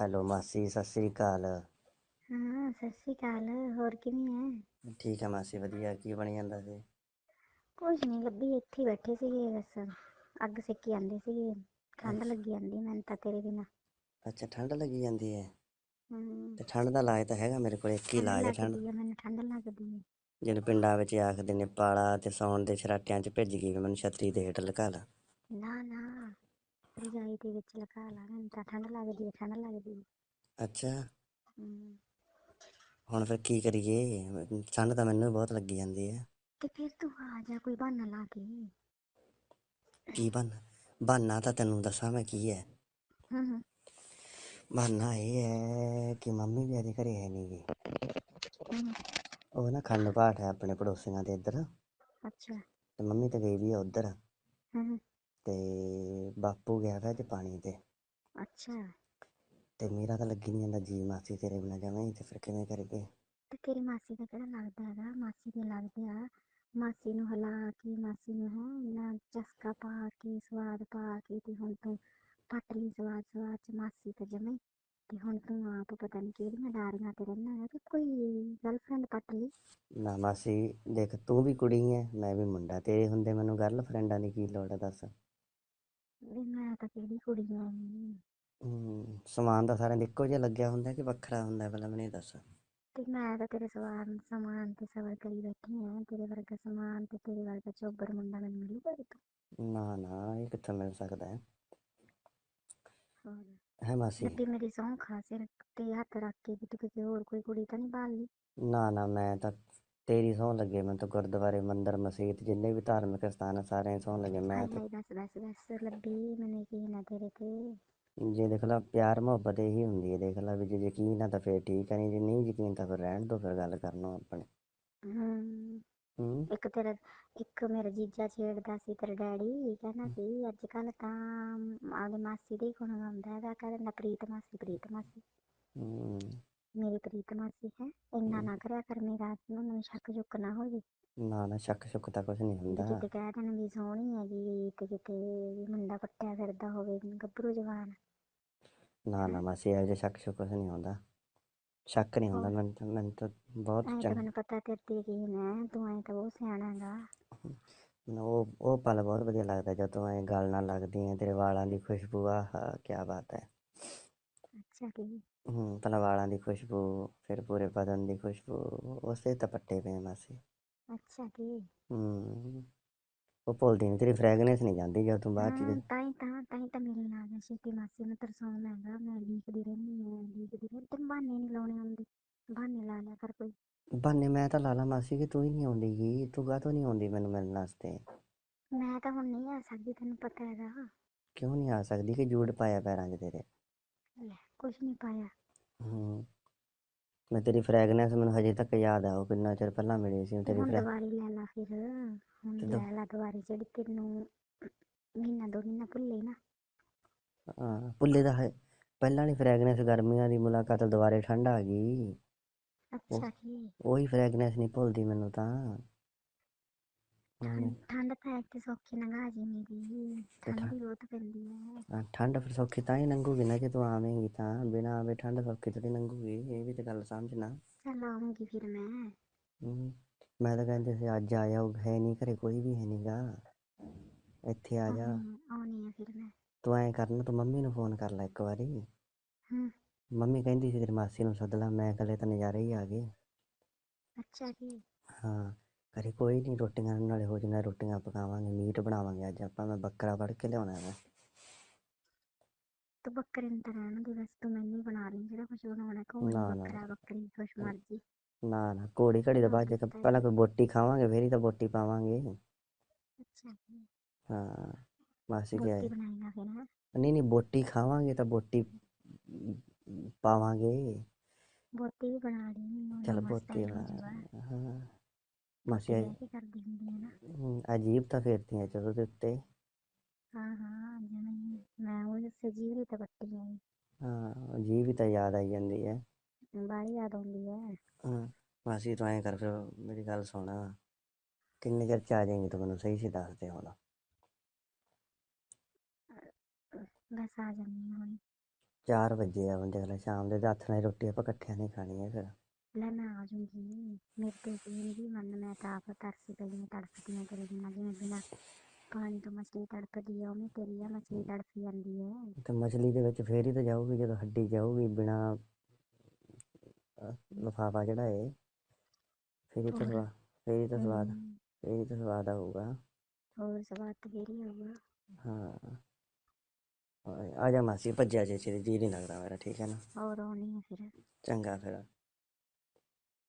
Hello ਮਾਸੀ ਸਤਿ ਸ੍ਰੀ ਅਕਾਲ। ਹਾਂ ਸਤਿ ਸ਼੍ਰੀ ਅਕਾਲ ਹੋਰ ਕਿਵੇਂ ਹੈ ਠੀਕ ਹੈ ਮਾਸੀ ਵਧੀਆ ਕੀ ਬਣੀ ਜਾਂਦਾ ਸੀ? ਕੁਝ ਨਹੀਂ ਲੱਭੀ ਇੱਥੇ ਹੀ ਬੈਠੇ ਸੀਗੇ ਬਸ ਅੱਗ ਸੇਕੀ ਜਾਂਦੇ ਸੀਗੇ ਠੰਡ ਲੱਗੀ ਜਾਂਦੀ ਮੈਨੂੰ ਤਾਂ ਤੇਰੇ ਬਿਨਾ। ਅੱਛਾ ਠੰਡ ਲੱਗੀ ਜਾਂਦੀ ਹੈ ਹੂੰ। ਤੇ ਠੰਡ ਦਾ ਇਲਾਜ ਤਾਂ ਹੈਗਾ ਮੇਰੇ ਕੋਲ ਇੱਕ ਹੀ ਇਲਾਜ ਹੈ ਠੰਡ। ਲੱਗਦੀ ਹੈ ਮੈਨੂੰ ਠੰਡ ਲੱਗਦੀ ਹੈ ਜਿਹਨੂੰ ਪਿੰਡਾਂ ਵਿੱਚ ਆਖਦੇ ਨੇ ਪਾਲਾ ਤੇ ਸੌਣ ਦੇ ਛਰਾਟਿਆਂ 'ਚ ਭਿੱਜ ਗਈ ਮੈਨੂੰ ਛਤਰੀ ਦੇ ਹੇਠ ਲਗਾ ਲਾ। ਨਾ ਨਾ। ਰਜਾਈ ਦੇ ਵਿੱਚ ਲਗਾ ਲਾ ਮੈਨੂੰ ਤਾਂ ਠੰਡ ਲੱਗਦੀ ਹੈ ਠੰਡ ਲੱਗਦੀ ਹੈ। ਅੱਛਾ। ਹੂੰ। ਹੁਣ ਫਿਰ ਕੀ ਕਰੀਏ? ਠੰਡ ਤਾਂ ਮੈਨੂੰ ਵੀ ਬਹੁਤ ਲੱਗੀ ਜਾਂਦੀ ਹੈ। ਤੇ ਫਿਰ ਤੂੰ ਆ ਜਾ ਕੋਈ ਬਹਾਨਾ ਲਾ ਕੇ। ਕੀ ਬਣ ਬਹਾਨਾ ਤਾਂ ਤੈਨੂੰ ਦੱਸਾਂ ਮੈਂ ਕੀ ਹੈ। ਹੂੰ ਹੂੰ। ਬਹਾਨਾ ਇਹ ਹੈ ਕਿ ਮੰਮੀ ਵੀ ਅਜੇ ਘਰੇ ਹੈ ਨਹੀਂ ਗੀ। ਹੂੰ, ਉਹ ਨਾ ਖੰਡ ਪਾਠ ਹੈ ਆਪਣੇ ਪੜੋਸੀਆਂ ਦੇ ਇੱਧਰ। ਅੱਛਾ। ਤੇ ਮੰਮੀ ਤਾਂ ਗਈ ਵੀ ਆ ਉੱਧਰ। ਹੂੰ ਹੂੰ, ਤੇ ਬਾਪੂ ਗਿਆ ਵਾ ਅੱਜ ਪਾਣੀ ਤੇ। ਅੱਛਾ। ਤੇ ਮੇਰਾ ਤਾਂ ਲੱਗੀ ਨਹੀਂ ਜਾਂਦਾ ਜੀ ਮਾਸੀ ਤੇਰੇ ਬਿਨਾਂ ਹੀ ਤੇ ਫਿਰ ਕਿਵੇਂ ਕਰੀਏ? ਤੇ ਤੇਰੀ ਮਾਸੀ ਦਾ ਕਿਹੜਾ ਲੱਗਦਾ ਹੈਗਾ? ਮਾਸੀ ਦੇ ਲੱਗਦੇ ਆ। ਮਾਸੀ ਨੂੰ ਹਿਲਾ ਕੇ ਮਾਸੀ ਨੂੰ ਹੈ ਨਾ ਚਸਕਾ ਪਾ ਕੇ ਸਵਾਦ ਪਾ ਕੇ ਤੇ ਹੁਣ ਤੂੰ ਪੱਟ ਲਈ ਸਵਾਦ ਸਵਾਦ ਚ ਮਾਸੀ ਤੇ ਜਮੇ। ਤੇ ਹੁਣ ਤੂੰ ਆਪ ਪਤਾ ਨਹੀਂ ਕਿਹੜੀਆਂ ਡਾਰੀਆਂ ਤੇ ਰਹਿਣਾ ਹੈ ਕਿ ਕੋਈ ਗਰਲਫ੍ਰੈਂਡ ਪੱਟ ਲਈ ਨਾ ਮਾਸੀ ਦੇਖ ਤੂੰ ਵੀ ਕੁੜੀ ਹੈ ਮੈਂ ਵੀ ਮੁੰਡਾ। ਤੇਰੇ ਹੁੰਦੇ ਮੈਨੂੰ ਗਰਲਫ੍ਰੈਂਡਾਂ ਦੀ ਕੀ ਲੋੜ ਹੈ ਦੱਸ। ਵੀ ਮੈਂ ਤਾਂ ਕਿਹੜੀ ਕੁੜੀ ਆ? ਹਮ, ਸਮਾਨ ਤਾਂ ਸਾਰਿਆਂ ਦੇ ਇੱਕੋ ਜਿਹਾ ਲੱਗਿਆ ਹੁੰਦਾ ਕਿ ਵੱਖਰਾ ਹੁੰਦਾ ਪਹਿਲਾਂ ਮੈਨੂੰ ਇਹ ਦੱਸ। ਤੇ ਮੈਂ ਤਾਂ ਤੇਰੇ ਸਵਾਰ ਸਮਾਨ ਤੇ ਸਬਰ ਕਰੀ ਬੈਠੀ ਆ ਤੇਰੇ ਵਰਗਾ ਸਮਾਨ ਤੇ ਤੇਰੇ ਵਰਗਾ ਚੋਬਰ ਮੁੰਡਾ ਮੈਨੂੰ ਮਿਲੂਗਾ ਕਿਤੋਂ? ਨਾ ਨਾ ਇਹ ਕਿੱਥੋਂ ਮਿਲ ਸਕਦਾ ਹੈ? ਹੋਰ ਹੈ ਮਾਸੀ। ਲੱਭੀ ਮੇਰੀ ਸਹੁੰ ਖਾ ਸਿਰ ਤੇ ਹੱਥ ਰੱਖ ਕੇ ਵੀ ਤੂੰ ਕਿਤੇ ਹੋਰ ਕੋਈ ਕੁੜੀ ਤਾਂ ਨਹੀਂ ਬਾਲ ਲਈ ਨਾ ਨਾ ਮੈਂ ਤਾਂ ਤੇਰੀ ਸਹੁੰ ਲੱਗੇ ਮੈਂ ਤਾਂ ਗੁਰਦੁਆਰੇ ਮੰਦਿਰ ਮਸਜਿਦ ਜਿੰਨੇ ਵੀ ਧਾਰਮਿਕ ਸਥਾਨ ਆ ਸਾਰਿਆਂ ਸਹੁੰ ਲੱਗੇ ਮੈਂ ਤਾਂ ਹਾਏ ਦੱਸ ਦੱਸ ਦੱਸ ਲੱਭੀ ਮੈਨੂੰ ਯਕੀਨ ਆ ਤੇਰੇ ਤੇ। ਜੇ ਦੇਖ ਲਾ ਪਿਆਰ ਮੁਹੱਬਤ ਇਹੀ ਹੁੰਦੀ ਹੈ ਦੇਖ ਲਾ ਵੀ ਜੇ ਯਕੀਨ ਆ ਤਾਂ ਫਿਰ ਠੀਕ ਹੈ ਨਹੀਂ ਜੇ ਨਹੀਂ ਯਕੀਨ ਤਾਂ ਫਿਰ ਰਹਿਣ ਦੋ ਫਿਰ ਗੱਲ ਕਰਨੋਂ ਆਪਣੇ। ਹਮ ਹੂੰ। ਇੱਕ ਤੇਰਾ ਇੱਕ ਮੇਰਾ ਜੀਜਾ ਛੇੜਦਾ ਸੀ ਤੇਰਾ ਡੈਡੀ ਕਹਿੰਦਾ ਸੀ ਅੱਜ ਕੱਲ ਤਾਂ ਆਪਦੀ ਮਾਸੀ ਦੇ ਗੁਣ ਗਾਉਂਦਾ ਹੈਗਾ ਕਹਿੰਦਾ ਪ੍ਰੀਤ ਮਾਸੀ ਪ੍ਰੀਤ ਮਾਸੀ। ਹੂੰ। ਮੇਰੀ ਪ੍ਰੀਤ ਮਾਸੀ ਹੈ ਇੰਨਾ ਨਾ ਕਰਿਆ ਕਰ ਮੇਰਾ ਨੂੰ ਮੈਨੂੰ ਸ਼ੱਕ ਸ਼ੁੱਕ ਨਾ ਹੋ ਜੇ ਨਾ ਨਾ ਸ਼ੱਕ ਸ਼ੁੱਕ ਤਾਂ ਕੁਝ ਨਹੀਂ ਵੀ ਹੁੰਦਾ ਕਿਤੇ ਕਹਿ ਦੇਣ ਵੀ ਸੋਹਣੀ ਹੈਗੀ ਤੇ ਕਿਤੇ ਵੀ ਮੁੰਡਾ ਪੱਟਿਆ ਫਿਰਦਾ ਹੋਵੇ ਗੱਭਰੂ ਜਵਾਨ ਨਾ ਨਾ ਮਾਸੀ ਇਹੋ ਜਿਹਾ ਸ਼ੱਕ ਸ਼ੁੱਕ ਕੁਝ ਨਹੀਂ ਹੁੰਦਾ ਸ਼ੱਕ ਨਹੀਂ ਹੁੰਦਾ ਮੈਨੂੰ ਤਾਂ ਮੈਨੂੰ ਤਾਂ ਬਹੁਤ ਐਂ ਤਾਂ ਚੰਗਾ ਮੈਨੂੰ ਪਤਾ ਤੇਰੇ ਤੇ ਯਕੀਨ ਹੈ ਤੂੰ ਐਂ ਤਾਂ ਬਹੁਤ ਸਿਆਣਾ ਹੈਗਾ ਮੈਨੂੰ ਉਹ ਉਹ ਪਲ ਬਹੁਤ ਵਧੀਆ ਲੱਗਦਾ ਜਦੋਂ ਐ ਗੱਲ ਨਾਲ ਲੱਗਦੀ ਹੈ ਤੇਰੇ ਵਾਲਾਂ ਦੀ ਖੁਸ਼ਬੂ ਆਹਾ ਕੀ ਬਾਤ ਹੈ ਹੂੰ ਪਹਿਲਾਂ ਵਾਲਾਂ ਦੀ ਖੁਸ਼ਬੂ ਫਿਰ ਪੂਰੇ ਬਦਨ ਦੀ ਖੁਸ਼ਬੂ ਉਸੇ ਤਪੱਟੇ ਪਏ ਮਾਸੀ। ਅੱਛਾ ਕੀ ਹੂੰ ਉਹ ਭੁੱਲਦੀ ਨਹੀਂ ਤੇਰੀ ਫ੍ਰੈਗਨੈਂਸ ਨਹੀਂ ਜਾਂਦੀ ਜਦੋਂ ਤੂੰ ਬਾਅਦ ਚ ਹਾਂ ਦੇ- ਤਾਂ ਹੀ ਤਾਂ ਆ ਗਿਆ ਛੇਤੀ ਮਾਸੀ ਨੂੰ ਤਰਸਾਉਣ ਹੈਗਾ ਮੈਂ ਲੀਕਦੀ ਰਹਿੰਦੀ ਹਾਂ ਲੀਕਦੀ ਰਹਿੰਦੀ ਤੈਨੂੰ ਬਹਾਨੇ ਨਹੀਂ ਲਾਉਣੇ ਆਉਂਦੇ ਬਹਾਨੇ ਲਾ ਲਿਆ ਕਰ ਕੋਈ। ਬਹਾਨੇ ਮੈਂ ਤਾਂ ਲਾ ਲਾ ਮਾਸੀ ਕਿ ਤੂੰ ਹੀ ਨਹੀਂ ਆਉਂਦੀ ਗੀ ਤੂੰ ਕਾਹਤੋਂ ਨਹੀਂ ਆਉਂਦੀ ਮੈਨੂੰ ਮਿਲਣ ਵਾਸਤੇ? ਮੈਂ ਤਾਂ ਹੁਣ ਨਹੀਂ ਆ ਸਕਦੀ ਤੈਨੂੰ ਪਤਾ ਹੈਗਾ। ਕਿਉਂ ਨਹੀਂ ਆ ਸਕਦੀ ਕਿ ਜੂੜ ਪਾਇਆ ਪੈਰਾਂ 'ਚ ਤੇਰੇ? ਲੈ ਕੁਝ ਨਹੀਂ ਪਾਇਆ। ਹੂੰ ਮੈਂ ਤੇਰੀ ਫ੍ਰੈਗਨੈਂਸ ਮੈਨੂੰ ਹਜੇ ਤੱਕ ਯਾਦ ਆ ਉਹ ਕਿੰਨਾ ਚਿਰ ਪਹਿਲਾਂ ਮਿਲੀ ਸੀ ਤੇਰੀ ਹੁਣ ਦੁਬਾਰੀ ਲੈ ਲਾ ਫਿਰ ਹੁਣ ਲੈ ਲਾ ਦੁਬਾਰੀ ਜਿਹੜੀ ਤੈਨੂੰ ਮਹੀਨਾ ਦੋ ਮਹੀਨਾ ਭੁੱਲੇ ਨਾ। ਹਾਂ ਪੁੱਲੇ ਦਾ ਹੈ ਪਹਿਲਾਂ ਵਾਲੀ ਫ੍ਰੈਗਨੈਂਸ ਗਰਮੀਆਂ ਦੀ ਮੁਲਾਕਾਤ ਦੁਬਾਰੇ ਠੰਡ ਆ ਗਈ। ਅੱਛਾ ਕੀ? ਉਹੀ ਫ੍ਰੈਗਨੈਂਸ ਨਹੀਂ ਭੁੱਲਦੀ ਮੈਨੂੰ ਤਾਂ। ਠੰਡ ਤਾਂ ਇੱਥੇ ਸੌਖੀ ਲੰਘਾ ਜੀ ਮੇਰੀ ਠੰਡ ਵੀ ਬਹੁਤ ਪੈਂਦੀ ਹੈ। ਹਾਂ, ਠੰਡ ਫਿਰ ਸੌਖੀ ਤਾਂ ਹੀ ਲੰਘੂਗੀ ਨਾ ਜੇ ਤੂੰ ਆਵੇਂਗੀ ਤਾਂ। ਬਿਨਾਂ ਆਵੇ ਠੰਡ ਸੌਖੀ ਥੋੜੀ ਲੰਘੂਗੀ ਇਹ ਵੀ ਤਾਂ ਗੱਲ ਸਮਝਣਾ। ਚੱਲ ਆਉਂਗੀ ਫਿਰ ਮੈਂ। ਹੂੰ ਮੈਂ ਤਾਂ ਕਹਿੰਦੇ ਸੀ ਅੱਜ ਆਇਆ ਉਹ ਹੈ ਨਹੀਂ ਘਰੇ ਕੋਈ ਵੀ ਹੈ ਨਹੀਂਗਾ ਇੱਥੇ ਆ ਜਾ। ਆਉਣੀ ਆ- ਆਉਣੀ ਆ ਫਿਰ ਮੈਂ। ਤੂੰ ਐਂ ਕਰਨਾ ਤੂੰ ਮੰਮੀ ਨੂੰ ਫੋਨ ਕਰ ਲੈ ਇੱਕ ਵਾਰੀ। ਹੂੰ ਮੰਮੀ ਕਹਿੰਦੀ ਸੀ ਤੇਰੀ ਮਾਸੀ ਨੂੰ ਸੱਦ ਲਾ ਮੈਂ ਇਕੱਲੇ ਤਾਂ ਨਜ਼ਾਰੇ ਹੀ ਆ ਗਏ। ਅੱਛਾ ਕੀ ਹਾਂ ਘਰੇ ਕੋਈ ਨਹੀਂ ਰੋਟੀਆਂ ਨਾਲੇ ਹੋ ਜਾਣਾ ਰੋਟੀਆਂ ਪਕਾਵਾਂਗੇ ਮੀਟ ਬਣਾਵਾਂਗੇ ਅੱਜ ਆਪਾਂ ਮੈਂ ਬੱਕਰਾ ਫੜ ਕੇ ਲਿਆਉਣਾ ਹੈ ਤੂੰ ਬੱਕਰੇ ਨੂੰ ਤਾਂ ਰਹਿਣ ਦੇ ਬਸ ਤੂੰ ਮੈਨੂੰ ਹੀ ਬਣਾ ਲਈ ਜਿਹੜਾ ਕੁਝ ਬਣਾਉਣਾ ਕੋਲ ਨਾ, ਨਾ। ਬੱਕਰਾ ਬੱਕਰੀ ਕੁਛ ਮਰਜ਼ੀ। ਨਾ ਨਾ ਕੋੜੀ ਘੜੀ ਦਾ ਬਾਅਦ ਜੇ ਪਹਿਲਾਂ ਕੋਈ ਬੋਟੀ ਖਾਵਾਂਗੇ ਫੇਰ ਹੀ ਤਾਂ ਬੋਟੀ ਪਾਵਾਂਗੇ। ਅੱਛਾ ਕੀ ਹਾਂ ਮਾਸੀ ਜੀ ਬੋਟੀ ਆਏ ਬਣਾਏਗਾ ਫਿਰ ਹੈਂ? ਨਹੀਂ ਨਹੀਂ ਬੋਟੀ ਖਾਵਾਂਗੇ ਤਾਂ ਬੋਟੀ ਪਾਵਾਂਗੇ। ਬੋਟੀ ਵੀ ਬਣਾ ਲਈ ਉਹ ਚਲ ਬੋਟੀ ਬਣਾ। ਹਾਂ। ਮਾਸੀ ਕੇ ਕਰਦੀ ਹੁੰਦੀ ਹੈ ਨਾ। ਹਮ, ਅਜੀਬ ਤਾਂ ਫੇਰਤੀਆਂ ਚਲੋ ਦੇ ਉੱਤੇ ਹਾਂ। ਹਾਂ ਜਿਵੇਂ ਹੀ। ਮੈਂ ਉਹ ਸਜੀਵ ਤਾਂ ਬੱਟੀ ਆਈ ਹਾਂ ਅਜੀਬ ਹੀ ਤਾਂ ਯਾਦ ਆਈ ਜਾਂਦੀ ਹੈ ਬਾਹਲੀ ਯਾਦ ਆਉਂਦੀ ਹੈ ਹਾਂ ਮਾਸੀ ਤੂੰ ਐਂ ਕਰ ਫਿਰ ਮੇਰੀ ਗੱਲ ਸੁਣ। ਕਿੰਨੇ ਚਿਰ ਚ ਆ ਜਾਏਂਗੇ ਤੂੰ ਮੈਨੂੰ ਸਹੀ ਸੀ ਦੱਸ ਦੇ ਹੁਣ। ਬਸ ਆ ਜਾਂਦੀ ਹਾਂ ਹੁਣ। 4 ਵਜੇ ਆ ਹੁਣ ਦੇਖ ਲੈ ਸ਼ਾਮ ਦੇ ਹੱਥ ਨਾਲ ਹੀ ਰੋਟੀ ਆਪਾਂ ਇਕੱਠਿਆਂ ਨਹੀਂ ਖਾਣੀ ਹੈ ਫਿਰ। ਲੈ ਮੈਂ ਆ ਜੂੰਗੀ ਮੇਰੇ ਤੇ ਵੀ ਮੰਨ ਮੈਂ ਤਾਂ ਆਪ ਤਰਸ ਗਈ ਹਾਂ ਤੜਫਦੀ ਹਾਂ ਤੇਰੇ ਬਿਨਾਂ ਜਿਵੇਂ ਬਿਨਾਂ ਪਾਣੀ ਤੋਂ ਮਛਲੀ ਤੜਫਦੀ ਆ ਉਵੇਂ ਤੇਰੀ ਆ ਮਛਲੀ ਤੜਫੀ ਜਾਂਦੀ ਹੈ। ਤੇ ਮਛਲੀ ਦੇ ਵਿੱਚ ਫੇਰ ਹੀ ਤਾਂ ਜਾਊਗੀ ਜਦੋਂ ਹੱਡੀ ਜਾਊਗੀ ਬਿਨਾ ਲਫਾਫਾ ਜਿਹੜਾ ਏ ਫੇਰ ਹੀ ਤਾਂ। ਸਵਾਦ ਫੇਰ ਹੀ ਤਾਂ ਸਵਾਦ ਹਮ, ਫੇਰ ਹੀ ਤਾਂ ਸਵਾਦ ਆਊਗਾ। ਹੋਰ ਸਵਾਦ ਤਾਂ ਫੇਰ ਹੀ ਆਊਗਾ। ਹਾਂ। ਆ ਜਾ ਮਾਸੀ ਭੱਜਿਆ ਜੇ ਚਿਰ ਜੀ ਨਹੀਂ ਲੱਗਦਾ ਮੇਰਾ ਠੀਕ ਹੈ ਨਾ? ਹੋਰ ਆਉਣੀ ਹੈ ਫਿਰ। ਚੰਗਾ ਫਿਰ।